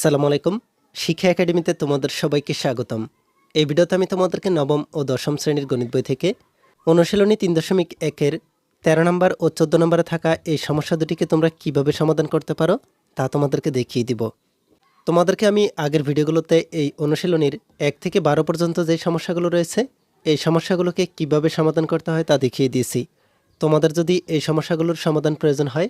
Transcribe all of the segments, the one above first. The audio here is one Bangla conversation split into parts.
সালামু আলাইকুম। শিক্ষা একাডেমিতে তোমাদের সবাইকে স্বাগতম। এই ভিডিওতে আমি তোমাদেরকে নবম ও দশম শ্রেণির গণিত বই থেকে অনুশীলনী তিন দশমিক একের তেরো নম্বর ও চোদ্দ নম্বরে থাকা এই সমস্যা দুটিকে তোমরা কীভাবে সমাধান করতে পারো তা তোমাদেরকে দেখিয়ে দিব। তোমাদেরকে আমি আগের ভিডিওগুলোতে এই অনুশীলনীর এক থেকে বারো পর্যন্ত যে সমস্যাগুলো রয়েছে, এই সমস্যাগুলোকে কীভাবে সমাধান করতে হয় তা দেখিয়ে দিয়েছি। তোমাদের যদি এই সমস্যাগুলোর সমাধান প্রয়োজন হয়,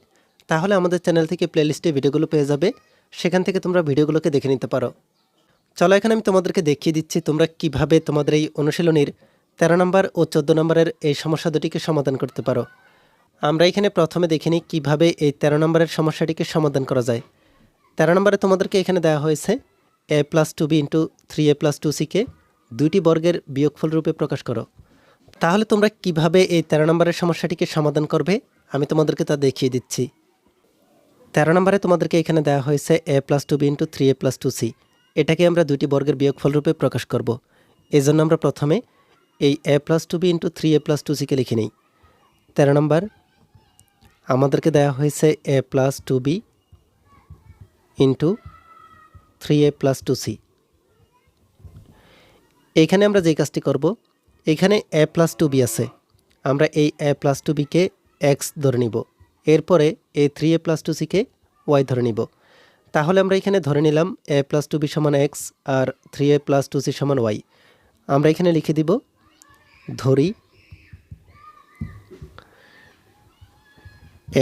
তাহলে আমাদের চ্যানেল থেকে প্লেলিস্টে ভিডিওগুলো পেয়ে যাবে। সেখান থেকে তোমরা ভিডিওগুলোকে দেখে নিতে পারো। চলো, এখানে আমি তোমাদেরকে দেখিয়ে দিচ্ছি তোমরা কীভাবে তোমাদের এই অনুশীলনীর তেরো নম্বর ও চোদ্দ নম্বরের এই সমস্যা দুটিকে সমাধান করতে পারো। আমরা এখানে প্রথমে দেখে নিই কীভাবে এই তেরো নম্বরের সমস্যাটিকে সমাধান করা যায়। তেরো নম্বরে তোমাদেরকে এখানে দেওয়া হয়েছে A plus two B into three A plus two সিকে দুইটি বর্গের বিয়োগফল রূপে প্রকাশ করো। তাহলে তোমরা কীভাবে এই তেরো নম্বরের সমস্যাটিকে সমাধান করবে, আমি তোমাদেরকে তা দেখিয়ে দিচ্ছি। তেরো নম্বরে তোমাদেরকে এখানে দেওয়া হয়েছে A plus two B into three A plus two C এটাকে আমরা দুটি বর্গের বিয়োগফল রূপে প্রকাশ করব। এই জন্য আমরা প্রথমে এই A plus two B into three A plus two সিকে লিখে নিই। তেরো নম্বর, আমাদেরকে দেওয়া হয়েছে A plus two B into three A plus two C এইখানে আমরা যে কাজটি করব, এখানে এ প্লাস টু বি আছে। আমরা এই এ প্লাস টু বিকে এক্স ধরে নিব। এরপরে A three A plus two সিকে Y ধরে নিব। তাহলে আমরা এখানে ধরে নিলাম এ প্লাস টু বি সমান X R three A plus two C সমান ওয়াই। আমরা এখানে লিখে দিব, ধরি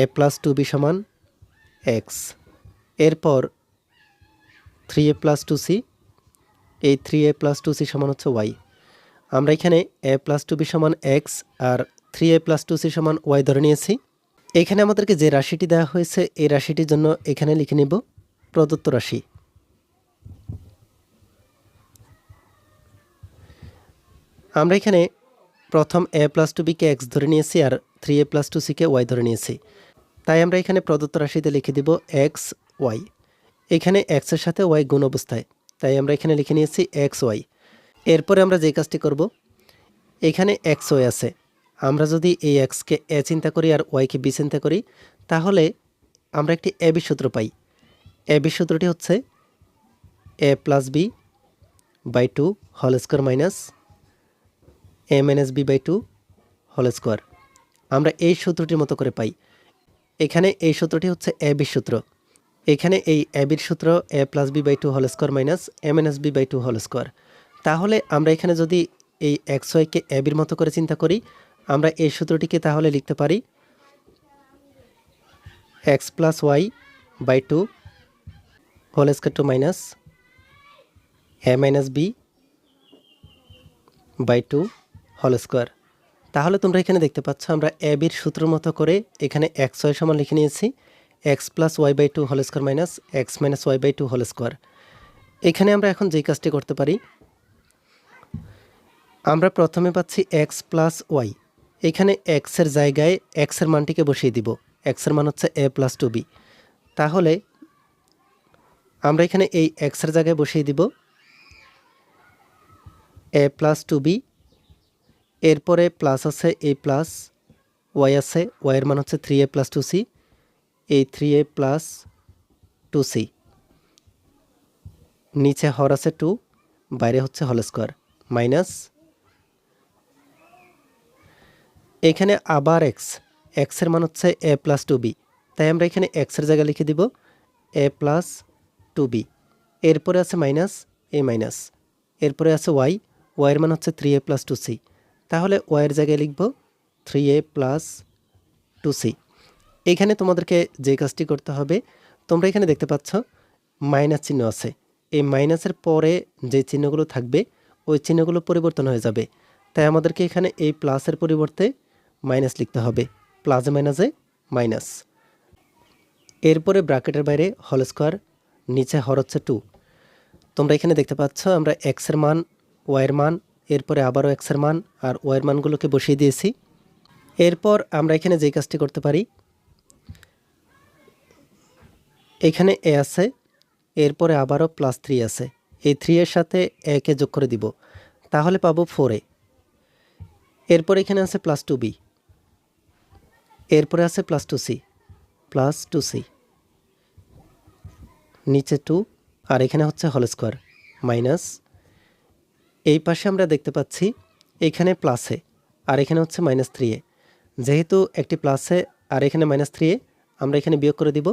এ প্লাস টু বি সমান এক্স। এরপর three A plus two C, এই three A plus two C সমান হচ্ছে ওয়াই। আমরা এখানে এ প্লাস টু বি সমান X R three A plus two C সমান ওয়াই ধরে নিয়েছি। এখানে আমাদেরকে যে রাশিটি দেওয়া হয়েছে, এই রাশিটির জন্য এখানে লিখে নিব প্রদত্ত রাশি। আমরা এখানে প্রথম এ প্লাস টু বিকে এক্স ধরে নিয়েছি আর থ্রি এ প্লাস টু সিকে ওয়াই ধরে নিয়েছি। তাই আমরা এখানে প্রদত্ত রাশিতে লিখে দিব এক্স ওয়াই এখানে এক্সের সাথে ওয়াই গুণ অবস্থায়, তাই আমরা এখানে লিখে নিয়েছি এক্স ওয়াই এরপরে আমরা যে কাজটি করব, এখানে এক্স ওয়াই আছে। আমরা যদি এই এক্সকে এ চিন্তা করি আর ওয়াইকে বি চিন্তা করি, তাহলে আমরা একটি এ বি সূত্র পাই। এ বি সূত্রটি হচ্ছে A plus B by two whole square minus A minus B by two whole square আমরা এই সূত্রটির মতো করে পাই। এখানে এই সূত্রটি হচ্ছে এ বি সূত্র। এখানে এই এ বির সূত্র A plus B by two whole square minus A minus B by two whole square তাহলে আমরা এখানে যদি এই এক্স ওয়াইকে এ বির মতো করে চিন্তা করি আমরা এই সূত্রটিকে তাহলে লিখতে পারি X plus Y by two whole square two minus A minus B by two whole square তাহলে তোমরা এখানে দেখতে পাচ্ছ আমরা এ বির সূত্র মতো করে এখানে এক্স ওয়াই সমান লিখে নিয়েছি। X plus Y by two whole square minus X minus Y by two whole square এখানে আমরা এখন যেই কাজটি করতে পারি, আমরা প্রথমে পাচ্ছি এক্স প্লাস ওয়াই এখানে এক্সের জায়গায় এক্সের মানটিকে বসিয়ে দিব। এক্সের মান হচ্ছে এ প্লাস টু বি তাহলে আমরা এখানে এই এক্সের জায়গায় বসিয়ে দিব। এ প্লাস টু বি এরপরে প্লাস আছে এ প্লাস ওয়াই আছে ওয়াইয়ের মান হচ্ছে three A plus two C এই three A plus two C নিচে হর আছে টু বাইরে হচ্ছে হল স্কোয়ার মাইনাস এখানে আবার এক্স এক্সের মান হচ্ছে এ প্লাস টু বি তাই আমরা এখানে এক্সের জায়গায় লিখে দিব এ প্লাস টু বি এরপরে আছে মাইনাস এ মাইনাস এরপরে আছে ওয়াই ওয়াইয়ের মান হচ্ছে three A plus two C তাহলে ওয়াইয়ের জায়গায় লিখব three A plus two C এখানে তোমাদেরকে যে কাজটি করতে হবে, তোমরা এখানে দেখতে পাচ্ছ মাইনাস চিহ্ন আছে, এই মাইনাসের পরে যে চিহ্নগুলো থাকবে, ওই চিহ্নগুলো পরিবর্তন হয়ে যাবে, তাই আমাদেরকে এখানে এই প্লাসের পরিবর্তে মাইনাস লিখতে হবে, প্লাসে মাইনাসে মাইনাস। এরপরে ব্র্যাকেটের বাইরে হল স্কোয়ার, নিচে হর হচ্ছে টু তোমরা এখানে দেখতে পাচ্ছ, আমরা এক্সের মান ওয়াইয়ের মান, এরপরে আবারও এক্সের মান আর ওয়াইয়ের মানগুলোকে বসিয়ে দিয়েছি। এরপর আমরা এখানে যে কাজটি করতে পারি, এখানে এ আছে, এরপরে আবারও প্লাস থ্রি আছে। এই থ্রি এর সাথে একে যোগ করে দিব। তাহলে পাবো ফোর এরপর এখানে আছে প্লাস টু বি এরপরে আছে plus two C plus two C নিচে টু আর এখানে হচ্ছে হল স্কোয়ার মাইনাস এই পাশে আমরা দেখতে পাচ্ছি এখানে প্লাসে আর এখানে হচ্ছে মাইনাস থ্রি এ। যেহেতু একটি প্লাসে আর এখানে মাইনাস থ্রি এ, আমরা এখানে বিয়োগ করে দিব।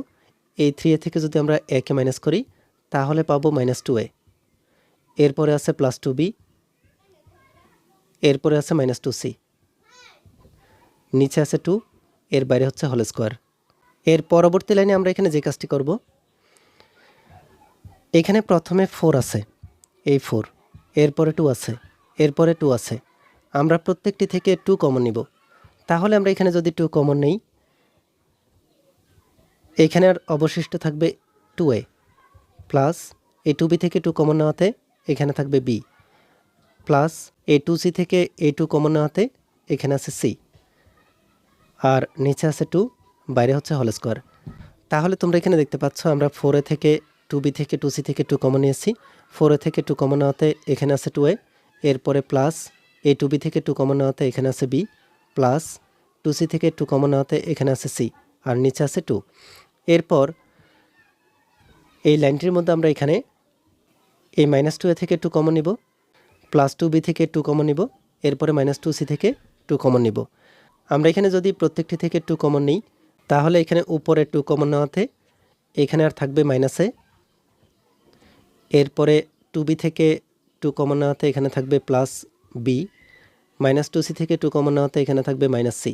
এই থ্রি এ থেকে যদি আমরা একে মাইনাস করি, তাহলে পাবো মাইনাস টু এ। এরপরে আছে প্লাস টু বি এরপরে আছে মাইনাস টু সি নিচে আছে টু এর বাইরে হচ্ছে হল স্কোয়ার। এর পরবর্তী লাইনে আমরা এখানে যে কাজটি করব, এখানে প্রথমে ফোর আছে, এই ফোর। এরপরে টু আছে, এরপরে টু আছে। আমরা প্রত্যেকটি থেকে টু কমন নিব। তাহলে আমরা এখানে যদি টু কমন নেই, এখানে আর অবশিষ্ট থাকবে two A, plus A two B থেকে টু কমন নেওয়াতে এখানে থাকবে B, plus A two C থেকে এ টু কমন নেওয়াতে এখানে আছে সি। আর নিচে আছে টু বাইরে হচ্ছে হল স্কোয়ার তাহলে তোমরা এখানে দেখতে পাচ্ছ, আমরা ফোরে থেকে টু বি থেকে টু সি থেকে টু কমন নিয়েছি। ফোরে থেকে টু কমন নেওয়াতে এখানে আছে টু এ এরপরে প্লাস এ টু বি থেকে টু কমন নেওয়াতে এখানে আছে বি প্লাস টু সি থেকে টু কমন নেওয়াতে এখানে আছে সি আর নিচে আছে টু এরপর এই লাইনটির মধ্যে আমরা এখানে এই মাইনাস টু এ থেকে টু কমন নিব প্লাস টু বি থেকে টু কমন নিব, এরপরে মাইনাস টু সি থেকে টু কমন নিব। আমরা এখানে যদি প্রত্যেকটি থেকে টু কমন নিই, তাহলে এখানে উপরে টু কমন নেওয়াতে এখানে আর থাকবে মাইনাসে এরপরে টু বি থেকে টু কমন নেওয়াতে এখানে থাকবে plus B minus two C থেকে টু কমন নেওয়াতে এখানে থাকবে মাইনাস সি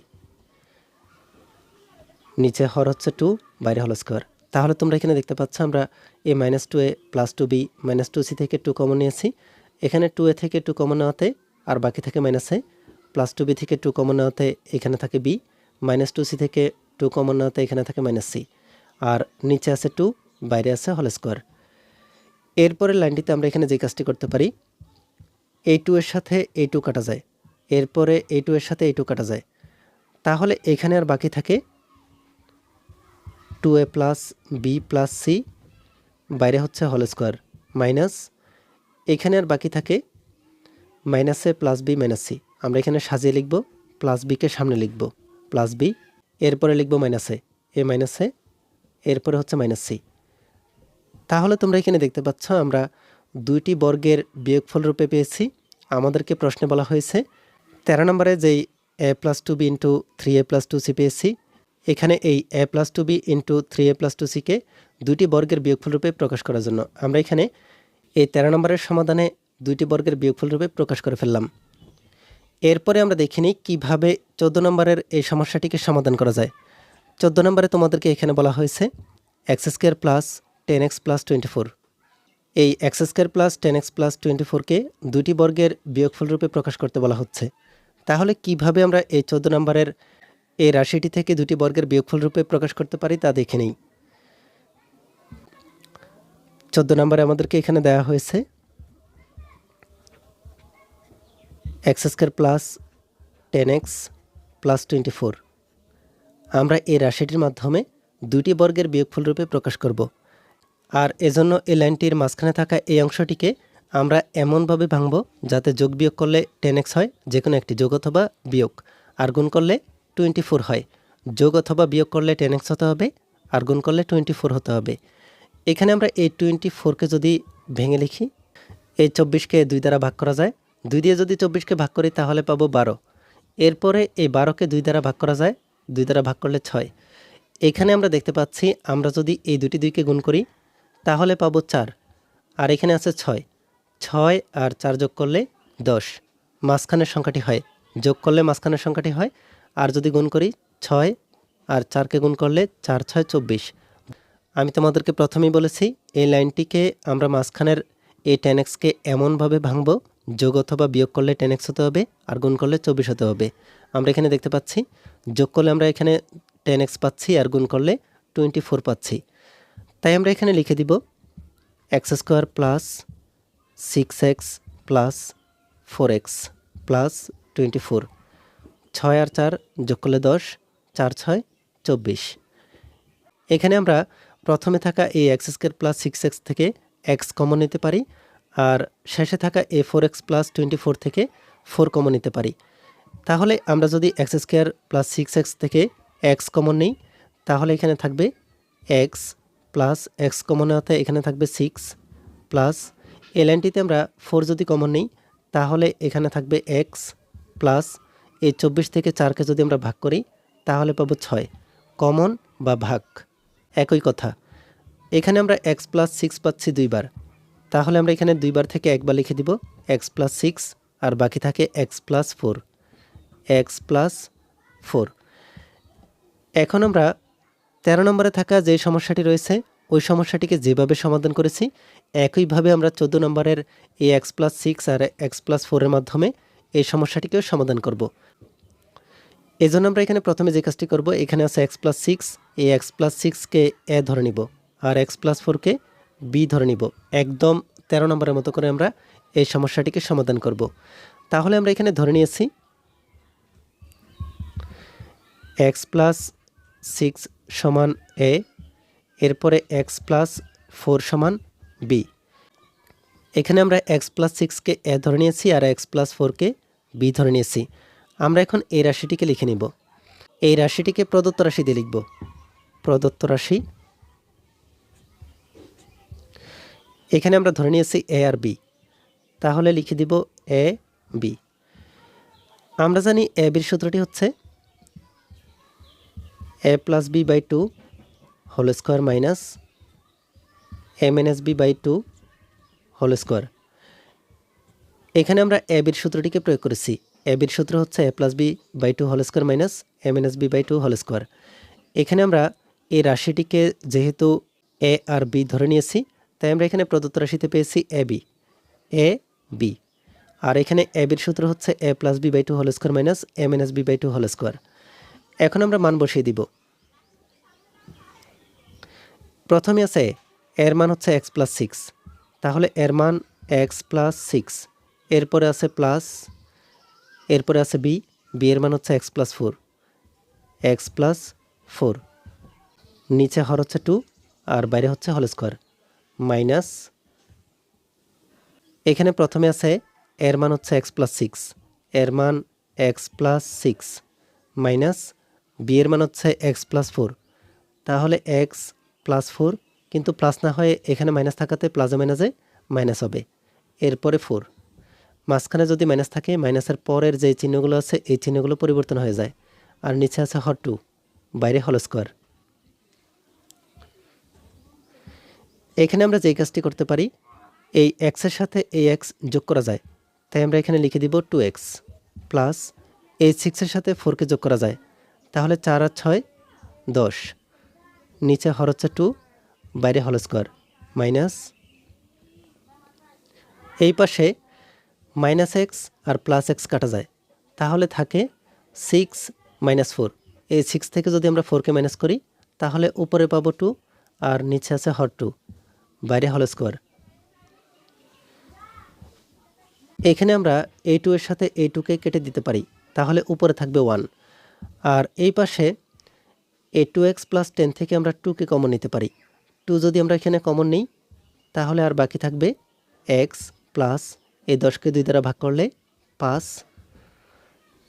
নিচে হর হচ্ছে টু বাইরে হল স্কোয়ার তাহলে তোমরা এখানে দেখতে পাচ্ছ আমরা A minus two A plus two B minus two C থেকে টু কমন নিয়েছি। এখানে টু এ থেকে টু কমন নেওয়াতে আর বাকি থেকে মাইনাস প্লাস টু বি থেকে টু কমন নেওয়াতে এখানে থাকে বি, মাইনাস টু সি থেকে টু কমন নেওয়াতে এখানে থাকে মাইনাস সি। আর নিচে আছে টু, বাইরে আছে হল স্কোয়ার। এরপরের লাইনটিতে আমরা এখানে যে কাজটি করতে পারি এই টু এর সাথে এই টু কাটা যায়। এরপরে এই টু এর সাথে এই কাটা যায়। তাহলে এখানে আর বাকি থাকে two A plus B plus C, বাইরে হচ্ছে হল স্কোয়ার মাইনাস। এখানে আর বাকি থাকে minus A plus B minus C. আমরা এখানে সাজিয়ে লিখব প্লাস বিকে সামনে লিখব প্লাস বি এরপরে লিখব মাইনাস এ এ মাইনাস এ এরপরে হচ্ছে মাইনাস সি তাহলে তোমরা এখানে দেখতে পাচ্ছ আমরা দুইটি বর্গের বিয়োগফল রূপে পেয়েছি। আমাদেরকে প্রশ্নে বলা হয়েছে, তেরো নম্বরে যেই A plus two B into three A plus two C পেয়েছি, এখানে এই A plus two B into three A plus two সিকে দুইটি বর্গের বিয়োগফল রূপে প্রকাশ করার জন্য আমরা এখানে এই তেরো নম্বরের সমাধানে দুইটি বর্গের বিয়োগফল রূপে প্রকাশ করে ফেললাম। এরপরে আমরা দেখে নিই কীভাবে চোদ্দ নম্বরের এই সমস্যাটিকে সমাধান করা যায়। চোদ্দ নম্বরে তোমাদেরকে এখানে বলা হয়েছে X square plus ten X plus twenty four এই X square plus ten X plus twenty ফোরকে দুটি বর্গের বিয়োগফল রূপে প্রকাশ করতে বলা হচ্ছে। তাহলে কীভাবে আমরা এই চোদ্দ নম্বরের এই রাশিটি থেকে দুটি বর্গের বিয়োগফল রূপে প্রকাশ করতে পারি তা দেখে নেই। চোদ্দ নম্বরে আমাদেরকে এখানে দেওয়া হয়েছে X square plus ten X plus twenty four. আমরা এই রাশিটির মাধ্যমে দুটি বর্গের বিয়োগফল রূপে প্রকাশ করব। আর এজন্য এই লাইনটির মাঝখানে থাকা এই অংশটিকে আমরা এমনভাবে ভাঙব যাতে যোগ বিয়োগ করলে টেন এক্স হয় যে কোনো একটি যোগ অথবা বিয়োগ, আর গুণ করলে টোয়েন্টি ফোর হয়। যোগ অথবা বিয়োগ করলে টেন এক্স হতে হবে, আর গুণ করলে টোয়েন্টি ফোর হতে হবে। এখানে আমরা এই টোয়েন্টি ফোরকে যদি ভেঙে লিখি, এই চব্বিশকে দুই দ্বারা ভাগ করা যায় দুই দিয়ে যদি চব্বিশকে ভাগ করি, তাহলে পাবো বারো। এরপরে এই বারোকে দুই দ্বারা ভাগ করা যায়, দুই দ্বারা ভাগ করলে ছয়। এখানে আমরা দেখতে পাচ্ছি, আমরা যদি এই দুটি দুইকে গুণ করি, তাহলে পাবো চার। আর এখানে আছে ছয়। ছয় আর চার যোগ করলে দশ। মাঝখানের সংখ্যাটি হয়, যোগ করলে মাঝখানের সংখ্যাটি হয়। আর যদি গুণ করি, ছয় আর চারকে গুণ করলে চার, ছয়, চব্বিশ। আমি তোমাদেরকে প্রথমেই বলেছি, এই লাইনটিকে আমরা মাঝখানের এই টেন এক্সকে এমনভাবে ভাঙব যোগ অথবা বিয়োগ করলে টেন এক্স হতে হবে আর গুণ করলে চব্বিশ হতে হবে। আমরা এখানে দেখতে পাচ্ছি, যোগ করলে আমরা এখানে টেন এক্স পাচ্ছি আর গুণ করলে টোয়েন্টি ফোর পাচ্ছি। তাই আমরা এখানে লিখে দিব X square plus six X plus four X plus twenty four ছয় আর চার যোগ করলে দশ, চার ছয় চব্বিশ। এখানে আমরা প্রথমে থাকা এই x square plus six x থেকে এক্স কমন নিতে পারি আর শেষে থাকা এ four x plus twenty four থেকে ফোর কমন নিতে পারি। তাহলে আমরা যদি x square plus six x থেকে এক্স কমন নিই, তাহলে এখানে থাকবে এক্স প্লাস এক্স কমন নেওয়াতে এখানে থাকবে সিক্স প্লাস এই লাইনটিতে আমরা ফোর যদি কমন নিই, তাহলে এখানে থাকবে এক্স প্লাস এই চব্বিশ থেকে চারকে যদি আমরা ভাগ করি, তাহলে পাবো ছয়। কমন বা ভাগ। একই কথা। এখানে আমরা এক্স প্লাস সিক্স পাচ্ছি দুইবার। তাহলে আমরা এখানে দুইবার থেকে একবার লিখে দিব এক্স প্লাস সিক্স আর বাকি থাকে X plus four X plus four এখন আমরা তেরো নম্বরে থাকা যে সমস্যাটি রয়েছে, ওই সমস্যাটিকে যেভাবে সমাধান করেছি, একইভাবে আমরা চোদ্দ নম্বরের এই এক্স প্লাস সিক্স আর এক্স প্লাস ফোরের মাধ্যমে এই সমস্যাটিকেও সমাধান করব। এই জন্য আমরা এখানে প্রথমে যে কাজটি করব, এখানে আছে এক্স প্লাস সিক্স এই এক্স প্লাস সিক্সকে এ ধরে নিব, আর এক্স প্লাস ফোরকে বি ধরে নিব। একদম তেরো নম্বরের মতো করে আমরা এই সমস্যাটিকে সমাধান করব। তাহলে আমরা এখানে ধরে নিয়েছি এক্স প্লাস সিক্স সমান এ এরপরে এক্স প্লাস ফোর সমান বি এখানে আমরা এক্স প্লাস সিক্সকে এ ধরে নিয়েছি আর এক্স প্লাস ফোরকে বি ধরে নিয়েছি। আমরা এখন এই রাশিটিকে লিখে নিব। এই রাশিটিকে প্রদত্ত রাশি দিয়ে লিখব। প্রদত্ত রাশি এখানে আমরা ধরে নিয়েছি এ আর বি তাহলে লিখে দিব এ বি আমরা জানি এ বির সূত্রটি হচ্ছে A plus B by two whole square minus M N B by two whole square এখানে আমরা এ বির সূত্রটিকে প্রয়োগ করেছি। এ বির সূত্র হচ্ছে A plus B by two whole square minus M N B by two whole square এখানে আমরা এই রাশিটিকে যেহেতু এ আর বি ধরে নিয়েছি তাই আমরা এখানে প্রদত্ত রাশিতে পেয়েছি এ বি এ বি আর এখানে এ বির সূত্র হচ্ছে A plus B by two whole square minus M N S B by two whole square এখন আমরা মান বসিয়ে দিব। প্রথমে আছে এর মান হচ্ছে এক্স প্লাস সিক্স তাহলে এর মান এক্স প্লাস সিক্স এরপরে আছে প্লাস এরপরে আছে বি বি এর মান হচ্ছে X plus four X plus four নিচে হর হচ্ছে টু আর বাইরে হচ্ছে হল স্কোয়ার মাইনাস, এখানে প্রথমে আছে এর মান হচ্ছে এক্স প্লাস সিক্স এর মান X plus six minus B এর মান হচ্ছে এক্স প্লাস ফোর তাহলে এক্স প্লাস ফোর কিন্তু প্লাস না হয়ে এখানে মাইনাস থাকাতে প্লাসে মাইনাসে মাইনাস হবে। এরপরে ফোর মাঝখানে যদি মাইনাস থাকে মাইনাসের পরের যে চিহ্নগুলো আছে, এই চিহ্নগুলো পরিবর্তন হয়ে যায়। আর নিচে আছে হর টু বাইরে হল স্কোয়ার এখানে আমরা যেই কাজটি করতে পারি, এই এক্সের সাথে এই এক্স যোগ করা যায়। তাই আমরা এখানে লিখে দিব টু এক্স প্লাস এই সিক্সের সাথে ফোরকে যোগ করা যায়। তাহলে চার আর ছয়, দশ। নিচে হর হচ্ছে টু বাইরে হল স্কোয়ার মাইনাস এই পাশে মাইনাস এক্স আর প্লাস এক্স কাটা যায়। তাহলে থাকে সিক্স মাইনাস ফোর এই সিক্স থেকে যদি আমরা ফোরকে মাইনাস করি, তাহলে উপরে পাবো টু আর নিচে আছে হর টু বাইরে হল স্কোয়ার এখানে আমরা এই টু এর সাথে এই টুকে কেটে দিতে পারি, তাহলে উপরে থাকবে ওয়ান আর এই পাশে এ টু এক্স প্লাস টেন থেকে আমরা টুকে কমন নিতে পারি। টু যদি আমরা এখানে কমন নিই, তাহলে আর বাকি থাকবে এক্স প্লাস এই দশকে দুই দ্বারা ভাগ করলে পাঁচ,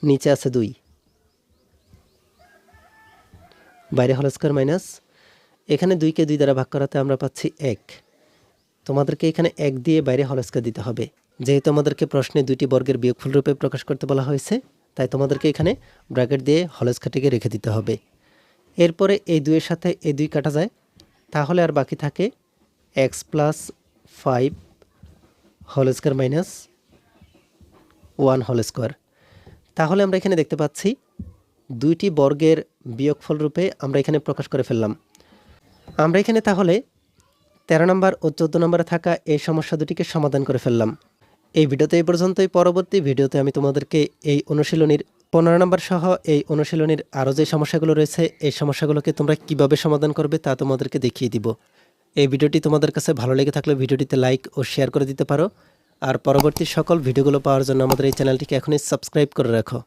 নিচে আছে দুই। বাইরে হল স্কোয়ার মাইনাস এখানে দুইকে দুই দ্বারা ভাগ করাতে আমরা পাচ্ছি এক। তোমাদেরকে এখানে এক দিয়ে বাইরে হলস্কা দিতে হবে। যেহেতু আমাদেরকে প্রশ্নে দুইটি বর্গের বিয়োগফল রূপে প্রকাশ করতে বলা হয়েছে, তাই তোমাদেরকে এখানে ব্র্যাকেট দিয়ে হলস্কাটিকে রেখে দিতে হবে। এরপরে এই দুইয়ের সাথে এই দুই কাটা যায়, তাহলে আর বাকি থাকে X plus five whole square minus one whole square তাহলে আমরা এখানে দেখতে পাচ্ছি দুইটি বর্গের বিয়োগফল রূপে আমরা এখানে প্রকাশ করে ফেললাম। আমরা এখানে তাহলে তেরো নম্বর ও চোদ্দ নম্বরে থাকা এই সমস্যা দুটিকে সমাধান করে ফেললাম। এই ভিডিওতে এই পর্যন্তই। পরবর্তী ভিডিওতে আমি তোমাদেরকে এই অনুশীলনীর পনেরো নম্বর সহ এই অনুশীলনীর আরও যে সমস্যাগুলো রয়েছে, এই সমস্যাগুলোকে তোমরা কীভাবে সমাধান করবে তা তোমাদেরকে দেখিয়ে দিব। এই ভিডিওটি তোমাদের কাছে ভালো লেগে থাকলে ভিডিওটিতে লাইক ও শেয়ার করে দিতে পারো। আর পরবর্তী সকল ভিডিওগুলো পাওয়ার জন্য আমাদের এই চ্যানেলটিকে এখনই সাবস্ক্রাইব করে রাখো।